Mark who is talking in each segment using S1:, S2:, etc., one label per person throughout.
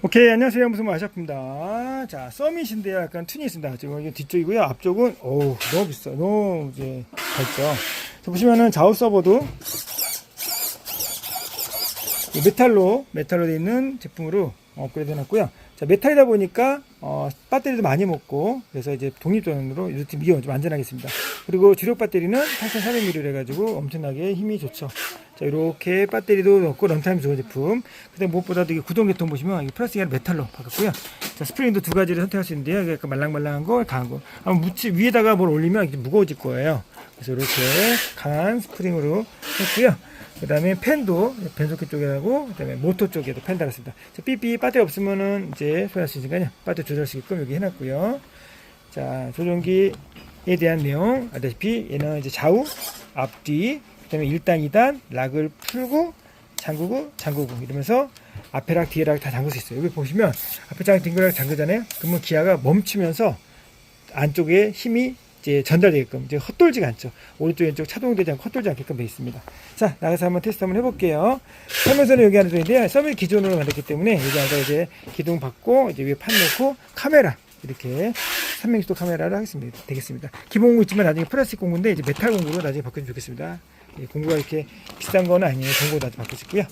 S1: 오케이 안녕하세요. 무슨 마샤프입니다. 자 서밋인데요 약간 툰이 있습니다. 지금 이게 뒤쪽이고요. 앞쪽은 어우 너무 비싸. 너무 이제 밝죠? 자, 보시면은 좌우 서버도 이 메탈로 메탈로 되어 있는 제품으로 업그레이드 해놨고요. 자 메탈이다 보니까 어, 배터리도 많이 먹고 그래서 이제 독립전원으로 이렇게 미어 좀 안전하겠습니다. 그리고 주력 배터리는 8400mAh 해가지고 엄청나게 힘이 좋죠 자 이렇게 배터리도 넣고 런타임 좋은 제품. 근데 무엇보다도 이게 구동 계통 보시면 이게 플라스틱이 아니라 메탈로 바꿨고요. 자 스프링도 두 가지를 선택할 수 있는데요. 약간 말랑말랑한 거 강한 거. 아마 묻히 위에다가 뭘 올리면 무거워질 거예요. 그래서 이렇게 강한 스프링으로 했고요. 그 다음에 팬도 변속기 쪽에 하고 그 다음에 모터 쪽에도 팬 달았습니다. 자, 삐삐 배터리 없으면은 이제 소리할 수 있으니까요. 배터리 조절할 수 있게끔 여기 해놨고요. 자 조종기에 대한 내용 알다시피 얘는 이제 좌우 앞뒤 그 다음에 1단 2단 락을 풀고 잠그고 잠그고 이러면서 앞에 락 뒤에 락 다 잠글 수 있어요 여기 보시면 앞에 장 딩글락 잠그잖아요 그러면 기아가 멈추면서 안쪽에 힘이 이제 전달되게끔 이제 헛돌지가 않죠. 오른쪽 왼쪽 차동되지 않고 헛돌지 않게끔 되어 있습니다. 자 나가서 한번 테스트 한번 해볼게요. 설명서는 여기 안에 들어있는데 썸을 기존으로 만들기 때문에 여기 안에 이제 기둥 받고 이제 위에 판 놓고 카메라 이렇게 3명시도 카메라를 하겠습니다. 되겠습니다. 기본 공구 있지만 나중에 플라스틱 공구인데 이제 메탈 공구로 나중에 바꾸면 좋겠습니다. 예, 공구가 이렇게 비싼 거는 아니에요. 공구 나중에 바꾸시고요.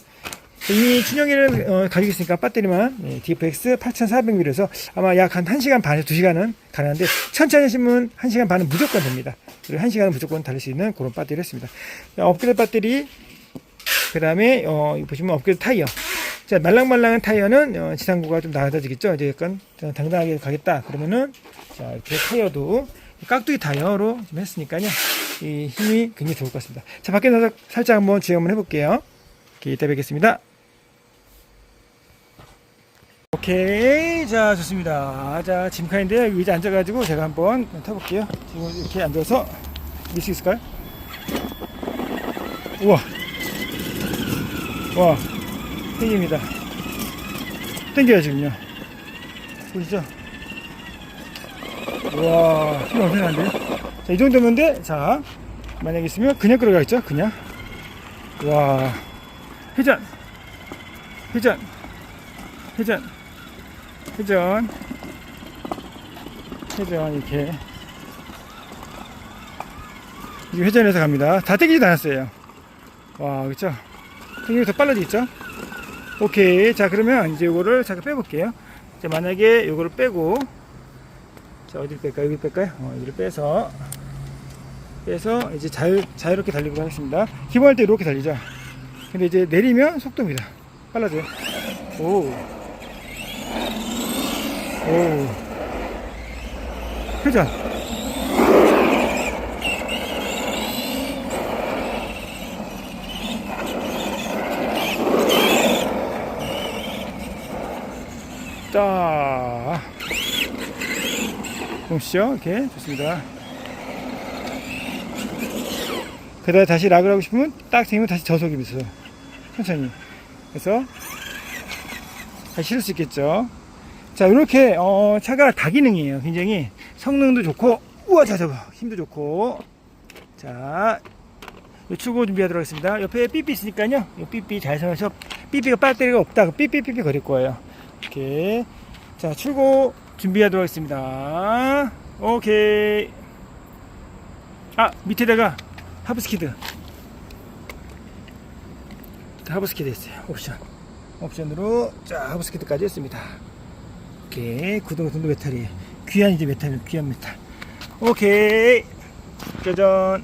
S1: 이미 충전기를 어, 가지고 있으니까 배터리만 예, DFX 8400mAh에서 아마 약 한 1시간 반에서 2시간은 가능한데 천천히 하시면 1시간 반은 무조건 됩니다. 그리고 1시간은 무조건 달릴 수 있는 그런 배터리를 했습니다. 자, 업그레이드 배터리 그 다음에 어, 보시면 업그레이드 타이어 자 말랑말랑한 타이어는 어, 지상고가 좀 나아지겠죠 이제 약간 좀 당당하게 가겠다 그러면은 자 이렇게 타이어도 깍두기 타이어로 좀 했으니까요 이 힘이 굉장히 좋을 것 같습니다 자 밖에 나서 살짝 한번 주행 한번 해볼게요 오케이, 이따 뵙겠습니다. 오케이, 자, 좋습니다. 자, 짐칸인데요. 여기 앉아가지고 제가 한번 타볼게요. 지금 이렇게 앉아서 밀 수 있을까요? 우와. 와, 땡깁니다. 땡겨요, 지금요. 보시죠? 우와, 힘 엄청난데요? 자, 이 정도면 돼. 자, 만약에 있으면 그냥 끌어가겠죠? 그냥. 와. 회전. 회전. 회전. 회전. 회전 이렇게. 이게 회전해서 갑니다. 다 땡기지도 않았어요. 와 그쵸? 땡기면 더 빨라지겠죠? 오케이. 자 그러면 이제 이거를 잠깐 빼볼게요. 자 만약에 이거를 빼고. 자 어디를 뺄까요? 여기 뺄까요? 어, 여기를 빼서 빼서 이제 자유, 자유롭게 달리도록 하겠습니다 기본할 때 이렇게 달리죠 근데 이제 내리면 속도입니다. 빨라져요. 오. 오. 회전. 자. 보시죠. 이렇게 좋습니다. 그다음에 다시 락을 하고 싶으면 딱 당기면 다시 저속이면서 천천히. 그래서 다시 실을 수 있겠죠. 자 이렇게 어, 차가 다기능이에요. 굉장히 성능도 좋고 우와 자 저거. 힘도 좋고. 자 출고 준비하도록 하겠습니다. 옆에 삐삐 있으니까요. 이 삐삐 잘 사용하셔 삐삐가 배터리가 없다. 삐삐삐삐 거릴 거예요. 이렇게. 자 출고 준비하도록 하겠습니다. 오케이. 아 밑에다가 하브스키드. 하브스키드 했어요. 옵션. 옵션으로 자 하브스키드까지 했습니다. 오케이. 구동 동도 메탈이 귀한 이제 메탈 귀한 메탈. 오케이. 짜잔